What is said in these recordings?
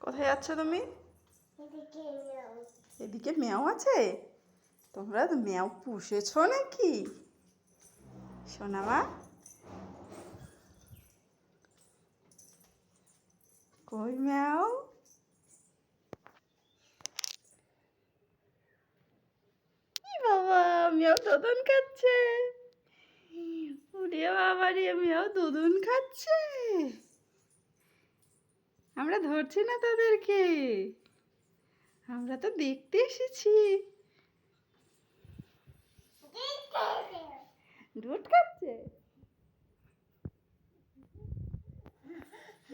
কোথায় যাচ্ছ তুমি? এদিকে মেয়াও আছে? তোমরা তো মেয়াও পুষেছো নাকি? সোনামা? কই ম্যাও ই বাবা মেয়াও দদন খাচ্ছে। উড়ে বাবা রে মেয়াও দদন খাচ্ছে। আমরা ধরছি না তাদেরকে। আমরা তো দেখতে এসেছি। দুধ খাচ্ছে?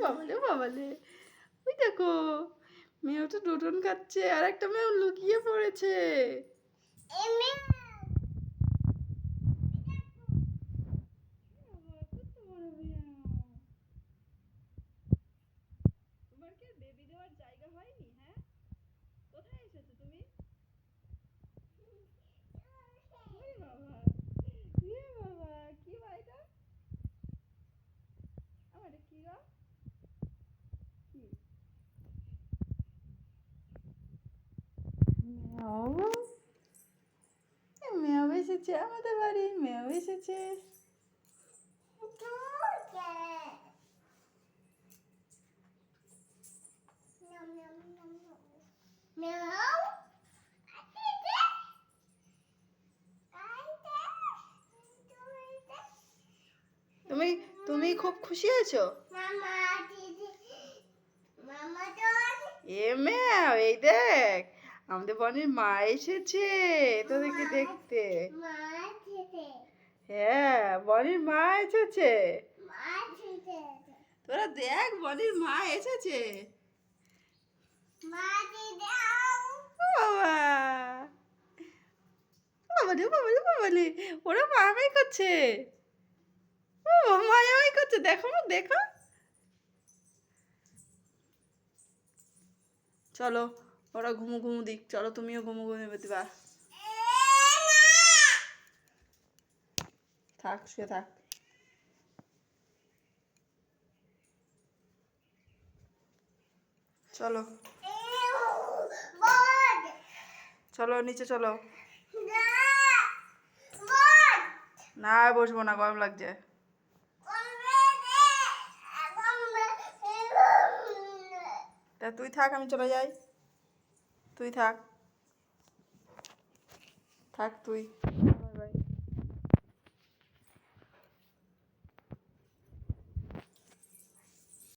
বাবালে বাবালে ওই দেখো, মেয়েও তো ডোটন খাচ্ছে আর একটা মেয়েও লুকিয়ে পড়েছে তোমার কি বেবি দেওয়ার জায়গা হয়নি হ্যাঁ কোথায় এসেছ তুমি ওরে বাবা ইয়ে বাবা কি হয় এটা আমার এটা কি গো কি মেয়াও এ এসেছে আমাদের বাড়ি মেয়াও এসেছে। তুমি তুমি খুব খুশি হয়েছো এ ম্যাও এই দেখ। আমাদের বনির মা এসেছে। তোদেরকে দেখতে। হ্যাঁ বনির মা এসেছে। তোরা দেখ, বনির মা এসেছে। ওরা মামাই করছে। মায়ামাই করছে, দেখো দেখো। চলো ওরা ঘুমু ঘুমু দিক, চলো তুমিও ঘুমু ঘুমে দিবা। থাক, শুয়ে থাক। চলো। চলো, নিচে চলো। না, বসবো না, গরম লাগছে। তা তুই থাক, আমি চলে যাই। তুই থাক। থাক তুই।